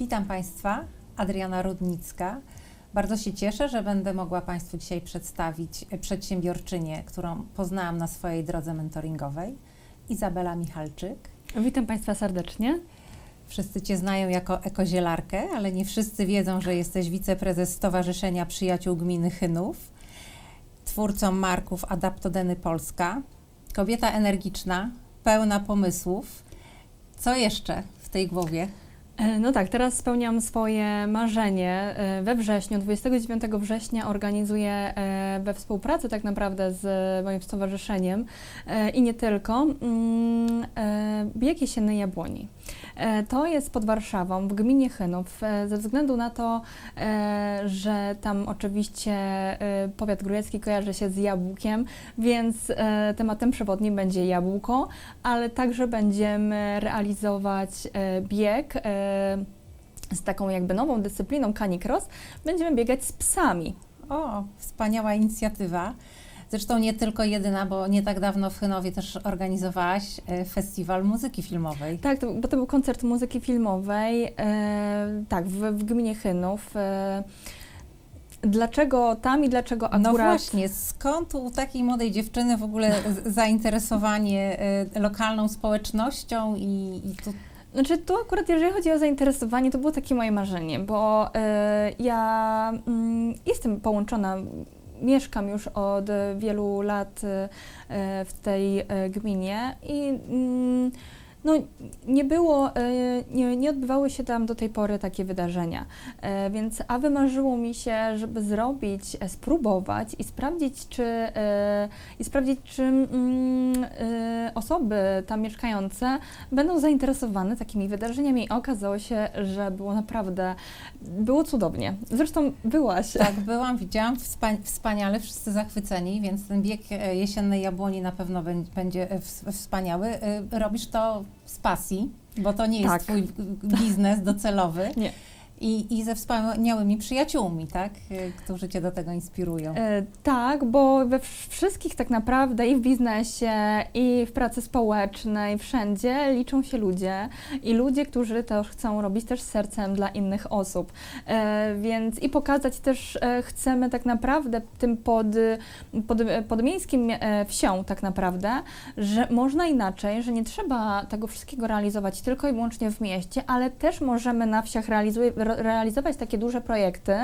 Witam Państwa, Adriana Rudnicka. Bardzo się cieszę, że będę mogła Państwu dzisiaj przedstawić przedsiębiorczynię, którą poznałam na swojej drodze mentoringowej, Izabela Michalczyk. Witam Państwa serdecznie. Wszyscy Cię znają jako ekozielarkę, ale nie wszyscy wiedzą, że jesteś wiceprezes Stowarzyszenia Przyjaciół Gminy Chynów, twórcą marków Adaptodeny Polska, kobieta energiczna, pełna pomysłów. Co jeszcze w tej głowie? E, No tak, teraz spełniam swoje marzenie. E, We wrześniu, 29 września organizuję e, we współpracy tak naprawdę z moim stowarzyszeniem i nie tylko mm, bieg jesiennej jabłoni. E, To jest pod Warszawą, w gminie Chynów, e, ze względu na to, e, że tam oczywiście powiat grójecki kojarzy się z jabłkiem, więc tematem przewodnim będzie jabłko, ale także będziemy realizować bieg z taką jakby nową dyscypliną canicross. Będziemy biegać z psami. O, wspaniała inicjatywa. Zresztą nie tylko jedyna, bo nie tak dawno w Chynowie też organizowałaś e, festiwal muzyki filmowej. Tak, to, bo to był koncert muzyki filmowej, e, tak, w, w gminie Chynów. E, dlaczego tam i dlaczego akurat... No właśnie, skąd u takiej młodej dziewczyny w ogóle zainteresowanie e, lokalną społecznością i, i tu Znaczy, tu akurat jeżeli chodzi o zainteresowanie, to było takie moje marzenie, bo e, ja mm, jestem połączona, mieszkam już od wielu lat e, w tej e, gminie i mm, no, nie było, e, nie, nie odbywały się tam do tej pory takie wydarzenia, e, więc a wymarzyło mi się, żeby zrobić, e, spróbować i sprawdzić, czy, i sprawdzić, czy mm, osoby tam mieszkające będą zainteresowane takimi wydarzeniami. Okazało się, że było naprawdę, było cudownie. Zresztą byłaś. tak byłam, widziałam, wspa- wspaniale, wszyscy zachwyceni, więc ten bieg jesiennej jabłoni na pewno bę- będzie ws- wspaniały. Robisz to z pasji, bo to nie jest Tak. twój biznes docelowy. Nie. I, I ze wspaniałymi przyjaciółmi, tak, e, którzy cię do tego inspirują. E, tak, bo we wsz- wszystkich tak naprawdę i w biznesie, i w pracy społecznej, wszędzie liczą się ludzie i ludzie, którzy to chcą robić też sercem dla innych osób. E, więc i pokazać też e, chcemy tak naprawdę tym pod, pod, podmiejskim e, wsią tak naprawdę, że można inaczej, że nie trzeba tego wszystkiego realizować tylko i wyłącznie w mieście, ale też możemy na wsiach realizuje, re, realizować takie duże projekty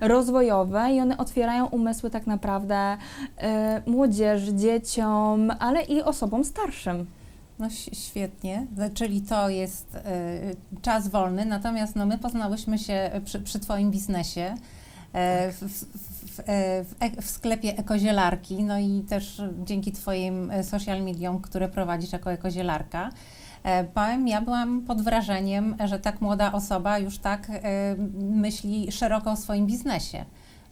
rozwojowe i one otwierają umysły tak naprawdę e, młodzieży, dzieciom, ale i osobom starszym. No świetnie, No, czyli to jest e, czas wolny, natomiast no, my poznałyśmy się przy, przy Twoim biznesie e, w, w, w, w, e, w sklepie Ekozielarki, no i też dzięki Twoim social mediom, które prowadzisz jako ekozielarka. E, Powiem, ja byłam pod wrażeniem, że tak młoda osoba już tak e, myśli szeroko o swoim biznesie.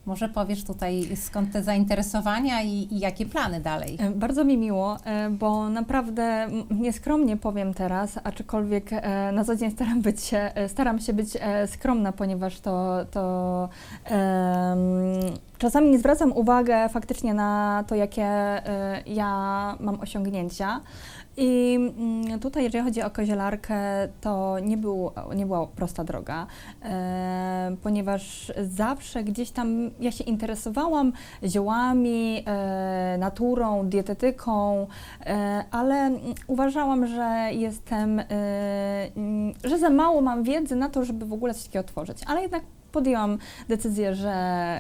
Może powiesz tutaj skąd te zainteresowania i, i jakie plany dalej? E, Bardzo mi miło, bo naprawdę nieskromnie powiem teraz, aczkolwiek na co dzień staram, być, się- staram się być skromna, ponieważ to, to em, czasami nie zwracam uwagi faktycznie na to, jakie ja mam osiągnięcia. I mm, tutaj, jeżeli chodzi o kozielarkę, to nie, był, nie była prosta droga, e, ponieważ zawsze gdzieś tam ja się interesowałam ziołami, e, naturą, dietetyką, e, ale uważałam, że jestem, e, mm, że za mało mam wiedzy na to, żeby w ogóle coś takiego tworzyć, ale jednak podjęłam decyzję, że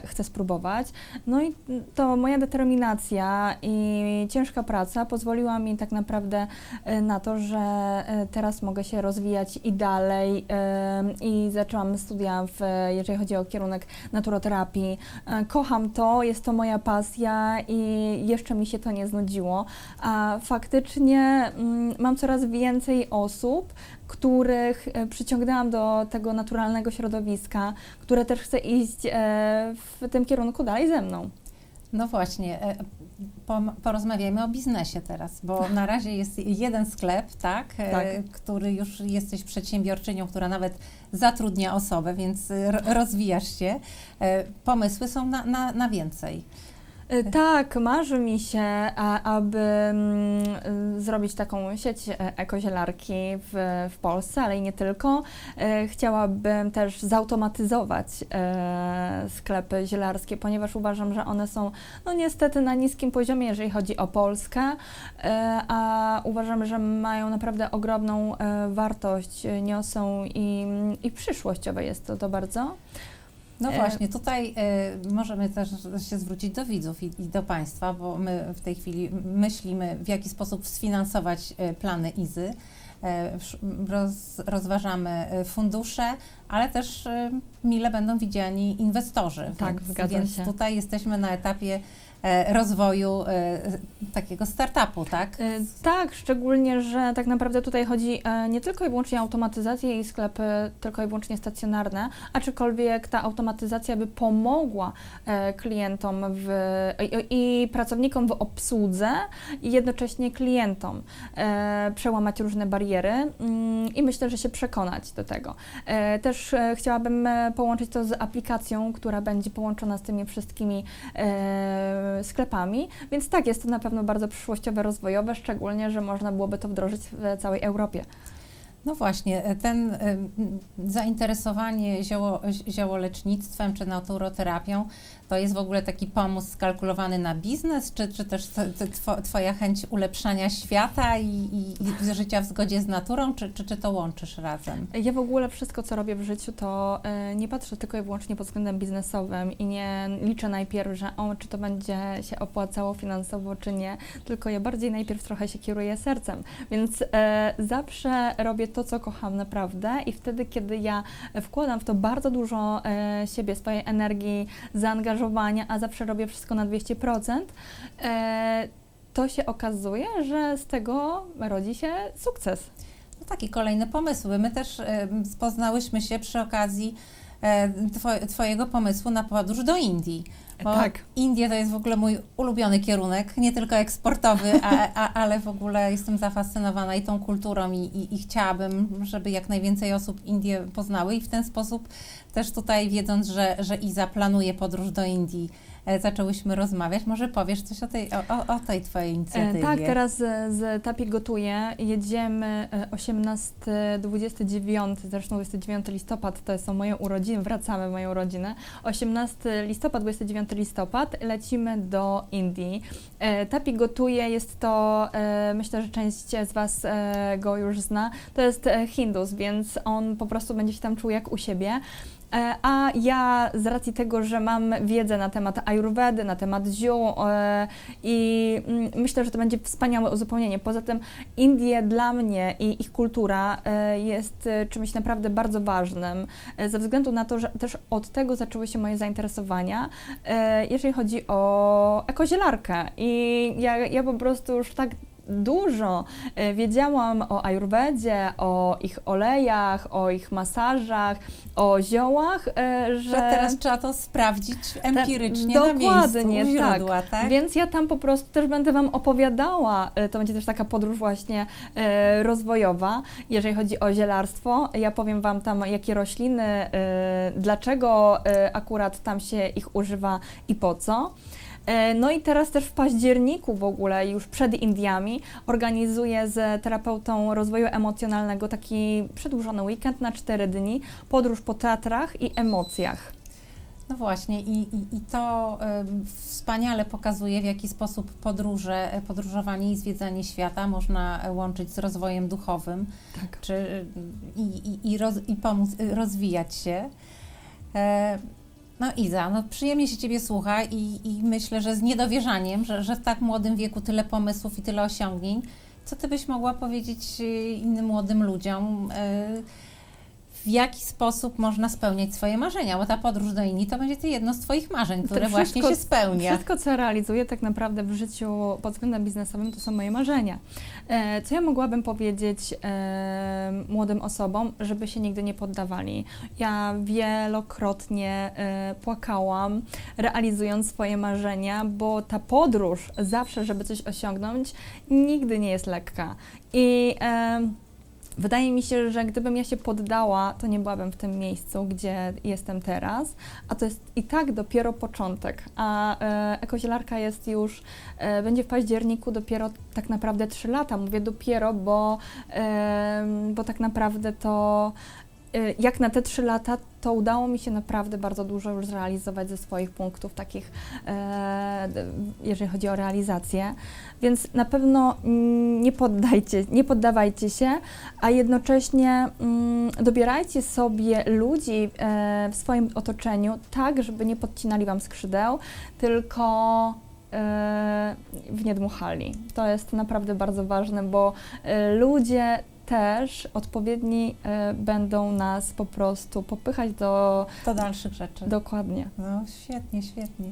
chcę spróbować. No i to moja determinacja i ciężka praca pozwoliła mi tak naprawdę e, na to, że e, teraz mogę się rozwijać i dalej e, i zaczęłam studia, w, jeżeli chodzi o kierunek naturoterapii. Kocham to, jest to moja pasja i jeszcze mi się to nie znudziło. A faktycznie mm, mam coraz więcej osób, których e, przyciągnęłam do tego naturalnego środowiska, które też chce iść e, w tym kierunku dalej ze mną. No właśnie, e, porozmawiajmy o biznesie teraz, bo na razie jest jeden sklep, tak, Tak. który już jesteś przedsiębiorczynią, która nawet zatrudnia osobę, więc ro- rozwijasz się. Pomysły są na, na, na więcej. E, Tak, marzy mi się, a, aby mm, y, zrobić taką sieć e, ekozielarki w, w Polsce, ale i nie tylko. E, Chciałabym też zautomatyzować e, sklepy zielarskie, ponieważ uważam, że one są no niestety na niskim poziomie, jeżeli chodzi o Polskę, e, a uważam, że mają naprawdę ogromną e, wartość, niosą i, i przyszłościowe jest to, to bardzo. No E, właśnie, tutaj y, możemy też się zwrócić do widzów i, i do Państwa, bo my w tej chwili myślimy, w jaki sposób sfinansować y, plany IZY. E, Roz, rozważamy fundusze, ale też mile będą widziani inwestorzy. Tak, więc, zgadza więc się. tutaj jesteśmy na etapie e, rozwoju e, takiego startupu, tak? E, Tak, szczególnie, że tak naprawdę tutaj chodzi e, nie tylko i wyłącznie o automatyzację i sklepy tylko i wyłącznie stacjonarne, aczkolwiek ta automatyzacja by pomogła e, klientom w, i, i pracownikom w obsłudze i jednocześnie klientom e, przełamać różne bariery mm, i myślę, że się przekonać do tego. Też chciałabym połączyć to z aplikacją, która będzie połączona z tymi wszystkimi sklepami, więc tak, jest to na pewno bardzo przyszłościowe, rozwojowe, szczególnie, że można byłoby to wdrożyć w całej Europie. No właśnie, e, ten e, zainteresowanie zioło, ziołolecznictwem czy naturoterapią to jest w ogóle taki pomysł skalkulowany na biznes, czy, czy też Twoja chęć ulepszania świata i, i, i życia w zgodzie z naturą, czy, czy, czy to łączysz razem? Ja w ogóle wszystko, co robię w życiu, to e, nie patrzę tylko i wyłącznie pod względem biznesowym i nie liczę najpierw, że o, czy to będzie się opłacało finansowo, czy nie, tylko ja bardziej najpierw trochę się kieruję sercem. Więc e, zawsze robię to, co kocham naprawdę i wtedy, kiedy ja wkładam w to bardzo dużo e, siebie, swojej energii, zaangażowania, a zawsze robię wszystko na 200%, e, to się okazuje, że z tego rodzi się sukces. No takie kolejne pomysły. My też poznałyśmy się przy okazji Twojego pomysłu na podróż do Indii. Bo Tak. Indie to jest w ogóle mój ulubiony kierunek, nie tylko eksportowy, a, a, ale w ogóle jestem zafascynowana i tą kulturą i, i, i chciałabym, żeby jak najwięcej osób Indie poznały i w ten sposób też tutaj wiedząc, że, że Iza planuje podróż do Indii, e, zaczęłyśmy rozmawiać. Może powiesz coś o tej, o, o, tej Twojej inicjatywie? E, Tak, teraz z, z Tapi gotuję. Jedziemy e, 18-29, zresztą 29 listopad to są moje urodziny, wracamy w moją rodzinę. 18 listopad, 29 listopad lecimy do Indii. E, Tapi gotuje, jest to, e, myślę, że część z Was e, go już zna, to jest e, Hindus, więc on po prostu będzie się tam czuł jak u siebie. E, A ja z racji tego, że mam wiedzę na temat ayurvedy, na temat ziół e, i mm, myślę, że to będzie wspaniałe uzupełnienie. Poza tym Indie dla mnie i ich kultura e, jest czymś naprawdę bardzo ważnym, ze względu na to, że też od tego zaczęły się moje zainteresowania, jeżeli chodzi o ekozielarkę. I ja, ja po prostu już tak dużo e, wiedziałam o ayurvedzie, o ich olejach, o ich masażach, o ziołach, że, Że teraz trzeba to sprawdzić empirycznie na dokładnie, miejscu, u źródła, tak? Więc ja tam po prostu też będę Wam opowiadała, e, to będzie też taka podróż właśnie e, rozwojowa, jeżeli chodzi o zielarstwo. Ja powiem Wam tam, jakie rośliny, dlaczego akurat tam się ich używa i po co. E, No i teraz też w październiku w ogóle, już przed Indiami, organizuję z terapeutą rozwoju emocjonalnego taki przedłużony weekend na 4 dni, podróż po Tatrach i emocjach. No właśnie i, i, i to wspaniale pokazuje, w jaki sposób podróże, e, podróżowanie i zwiedzanie świata można e, łączyć z rozwojem duchowym Tak. czy, i, i, i, roz, i pomóc rozwijać się. E, no Iza, no przyjemnie się Ciebie słucha i, i myślę, że z niedowierzaniem, że, że w tak młodym wieku tyle pomysłów i tyle osiągnięć. Co Ty byś mogła powiedzieć y, innym młodym ludziom? y, w jaki sposób można spełniać swoje marzenia, bo ta podróż do Indii to będzie to jedno z Twoich marzeń, które właśnie wszystko- się spełnia. Wszystko, co realizuję tak naprawdę w życiu pod względem biznesowym, to są moje marzenia. E, co ja mogłabym powiedzieć e, młodym osobom, żeby się nigdy nie poddawali? Ja wielokrotnie e, płakałam, realizując swoje marzenia, bo ta podróż zawsze, żeby coś osiągnąć, nigdy nie jest lekka. I e, Wydaje mi się, że gdybym ja się poddała, to nie byłabym w tym miejscu, gdzie jestem teraz, a to jest i tak dopiero początek. A e, ekozielarka jest już, e, będzie w październiku dopiero tak naprawdę 3 lata. Mówię dopiero, bo, e, bo tak naprawdę to jak na te 3 lata, to udało mi się naprawdę bardzo dużo już zrealizować ze swoich punktów takich, e, jeżeli chodzi o realizację. Więc na pewno mm, nie poddajcie, nie poddawajcie się, a jednocześnie mm, dobierajcie sobie ludzi e, w swoim otoczeniu tak, żeby nie podcinali wam skrzydeł, tylko e, w nie dmuchali. To jest naprawdę bardzo ważne, bo ludzie też odpowiedni e, będą nas po prostu popychać do Do dalszych rzeczy. dokładnie. No świetnie, świetnie.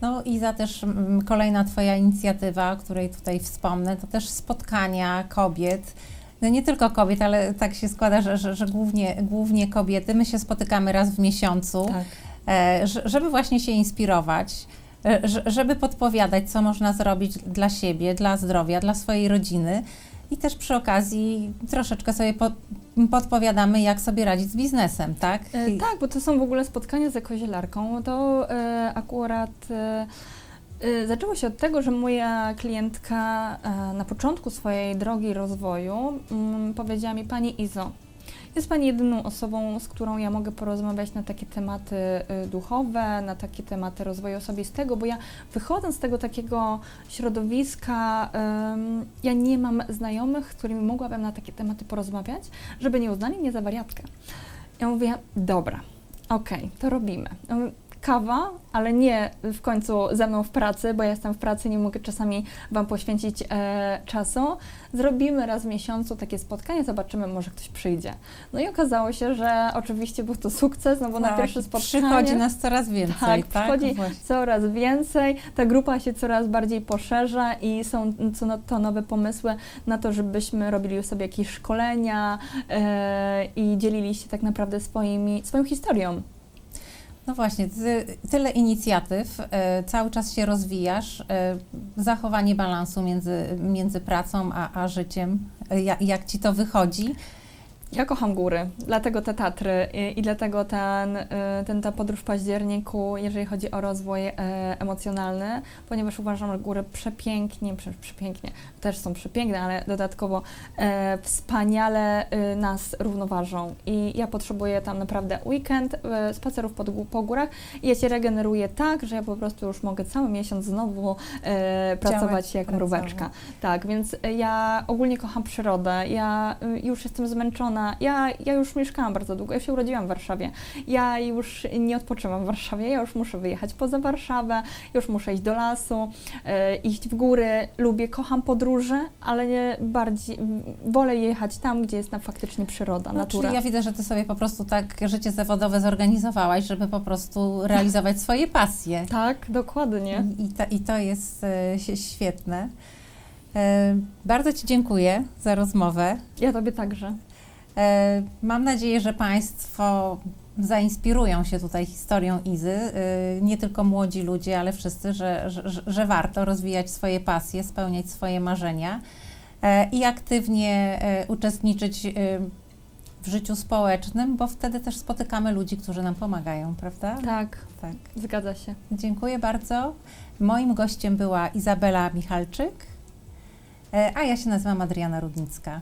No i za też mm, kolejna Twoja inicjatywa, o której tutaj wspomnę, to też spotkania kobiet. No nie tylko kobiet, ale tak się składa, że, że, że głównie, głównie kobiety. My się spotykamy raz w miesiącu, Tak. e, żeby właśnie się inspirować, e, żeby podpowiadać, co można zrobić dla siebie, dla zdrowia, dla swojej rodziny. I też przy okazji troszeczkę sobie po, podpowiadamy, jak sobie radzić z biznesem, tak? E, tak, bo to są w ogóle spotkania z ekozielarką. To e, akurat e, e, zaczęło się od tego, że moja klientka e, na początku swojej drogi rozwoju mm, powiedziała mi, Pani Izo, jest Pani jedyną osobą, z którą ja mogę porozmawiać na takie tematy e, duchowe, na takie tematy rozwoju osobistego, bo ja wychodząc z tego takiego środowiska, ja nie mam znajomych, z którymi mogłabym na takie tematy porozmawiać, żeby nie uznali mnie za wariatkę. Ja mówię, dobra, okej, to robimy. Kawa, ale nie w końcu ze mną w pracy, bo ja jestem w pracy, nie mogę czasami Wam poświęcić e, czasu. Zrobimy raz w miesiącu takie spotkanie, zobaczymy, może ktoś przyjdzie. No i okazało się, że oczywiście był to sukces, no bo na Tak, pierwsze spotkanie... Przychodzi nas coraz więcej, Tak, tak? przychodzi Właśnie. coraz więcej, ta grupa się coraz bardziej poszerza i są co no, to nowe pomysły na to, żebyśmy robili sobie jakieś szkolenia e, i dzielili się tak naprawdę swoimi, swoją historią. No właśnie, ty, tyle inicjatyw, e, cały czas się rozwijasz, e, zachowanie balansu między, między pracą a, a życiem, e, jak, jak ci to wychodzi? Ja kocham góry, dlatego te Tatry i, i dlatego ten, y, ten, ta podróż w październiku, jeżeli chodzi o rozwój e, emocjonalny, ponieważ uważam, że góry przepięknie, prze, przepięknie, też są przepiękne, ale dodatkowo e, wspaniale y, nas równoważą i ja potrzebuję tam naprawdę weekend e, spacerów po, gó- po górach i ja się regeneruję tak, że ja po prostu już mogę cały miesiąc znowu e, pracować jak pracować. mróweczka. Tak, więc ja ogólnie kocham przyrodę. Ja już jestem zmęczona. Ja, ja już mieszkałam bardzo długo. Ja się urodziłam w Warszawie. Ja już nie odpoczywam w Warszawie. Ja już muszę wyjechać poza Warszawę. Już muszę iść do lasu, y, iść w góry. Lubię, kocham podróże, ale nie bardziej wolę jechać tam, gdzie jest tam faktycznie przyroda, No, natura. czyli ja widzę, że ty sobie po prostu tak życie zawodowe zorganizowałaś, żeby po prostu realizować swoje pasje. Tak, dokładnie. I, to, I to jest e, świetne. E, bardzo Ci dziękuję za rozmowę. Ja tobie także. E, Mam nadzieję, że Państwo zainspirują się tutaj historią Izy. E, Nie tylko młodzi ludzie, ale wszyscy, że, że, że- warto rozwijać swoje pasje, spełniać swoje marzenia e, i aktywnie uczestniczyć w życiu społecznym, bo wtedy też spotykamy ludzi, którzy nam pomagają, prawda? Tak, tak. zgadza się. Dziękuję bardzo. Moim gościem była Izabela Michalczyk, a ja się nazywam Adriana Rudnicka.